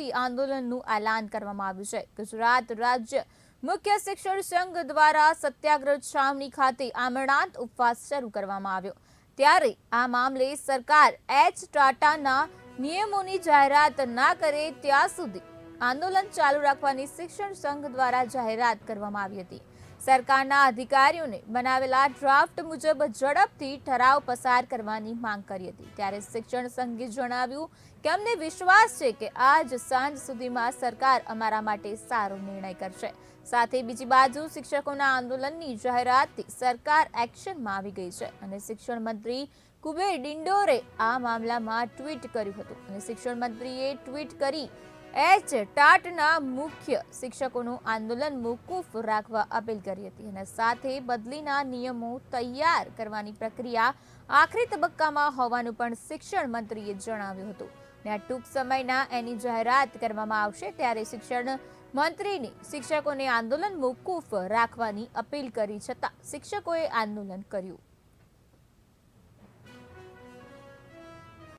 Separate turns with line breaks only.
આંદોલનનું એલાન કરવામાં આવ્યું છે. ગુજરાત રાજ્ય મુખ્ય શિક્ષણ સંઘ દ્વારા સત્યાગ્રહ છાવણી ખાતે આમરણાંત ઉપવાસ શરૂ કરવામાં આવ્યો. ત્યારે આ મામલે સરકાર એચ ટાટાના નિયમોની જાહેરાત ના કરે ત્યાં સુધી આંદોલન ચાલુ રાખવાની શિક્ષણ સંઘ દ્વારા જાહેરાત કરવામાં આવી હતી. સરકારના અધિકારીઓને બનાવેલા ડ્રાફ્ટ મુજબ ઝડપથી ઠરાવ પસાર કરવાની માંગ કરી હતી. ત્યારે શિક્ષણ સંઘે જણાવ્યું કે અમને વિશ્વાસ છે કે આજ સાંજ સુધીમાં સરકાર અમારા માટે સારો નિર્ણય કરશે. સાથે બીજી બાજુ શિક્ષકોના આંદોલનની જાહેરાતથી સરકાર એક્શનમાં આવી ગઈ છે અને શિક્ષણ મંત્રી કુબેર ડિંડોરે આ મામલામાં ટ્વીટ કર્યું હતું અને શિક્ષણ મંત્રીએ ટ્વીટ કરી એચ ટાટના મુખ્ય શિક્ષકોનું આંદોલન મોકૂફ રાખવા અપીલ કરી હતી અને સાથે બદલીના નિયમો તૈયાર કરવાની પ્રક્રિયા આખરી તબક્કામાં હોવાનું પણ શિક્ષણ મંત્રીએ જણાવ્યું હતું. ને ટૂંક સમયના એની જાહેરાત કરવામાં આવશે ત્યારે શિક્ષણ મંત્રીની શિક્ષકોને આંદોલન મોકૂફ રાખવાની અપીલ કરી છતાં શિક્ષકોએ આંદોલન કર્યું.